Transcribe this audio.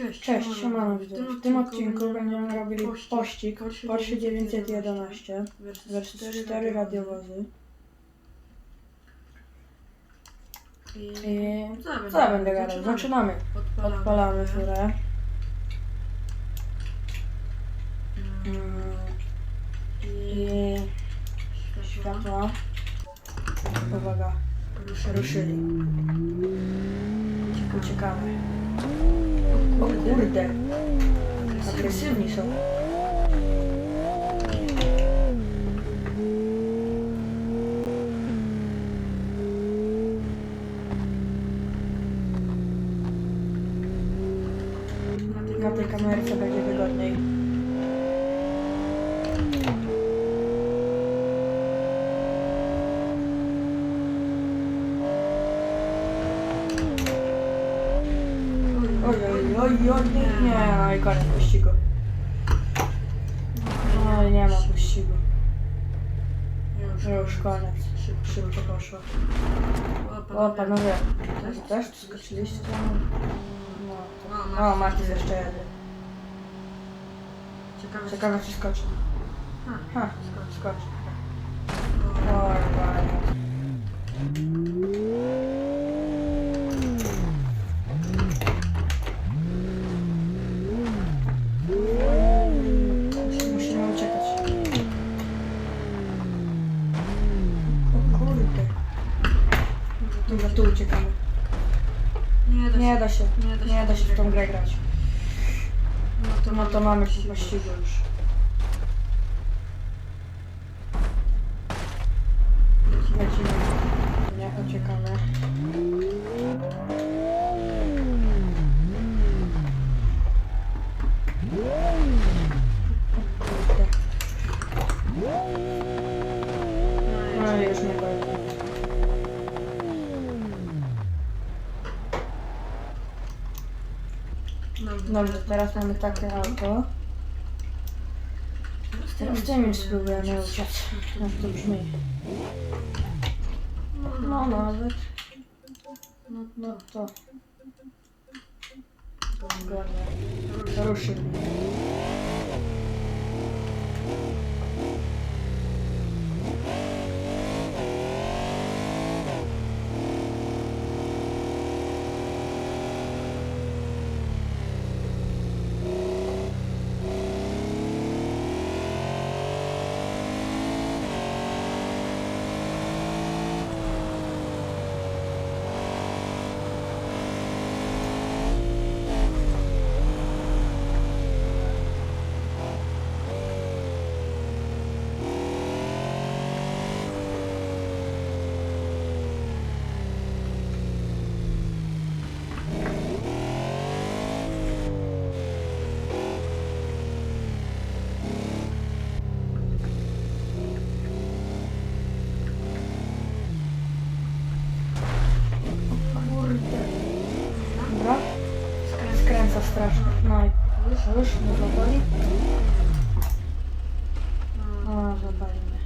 Cześć, Cześć, siemano widzowie. W tym odcinku będziemy robili pościg Porsche 911 wersji vs 4 radiowozy. I co ja będę gadał? Zaczynamy. Odpalamy furę. Mm, I światła. Uwaga, ruszyli. Uciekamy. O kurde, agresywni są. Na tej kamerce będzie wygodniej. Oj, oj, oj, oj, nie, nie, no i koniec pościgu. No i nie ma pościgu. Już koniec. Szybko poszło. O, panowie, też tu skoczyliście? No, to... O, Marty jeszcze jeden. Ciekawe, Ciekawe czy skoczy. Ha, Ha, skocz. skoczy. O, Oj, fajnie. Dobra, tu uciekamy. Nie da się. Nie da się, Nie da się nie da się w tą grę grać. No to, No to mamy pościgu już. Lecimy. Nie, uciekamy. No i już nie będzie. Dobrze, teraz mamy takie auto. Teraz tymi spróbujemy uciec. Jak to brzmi. No nawet. No, no to. Zgodnie. Ruszyli. Знаю, слышишь, не говори. А, забавно.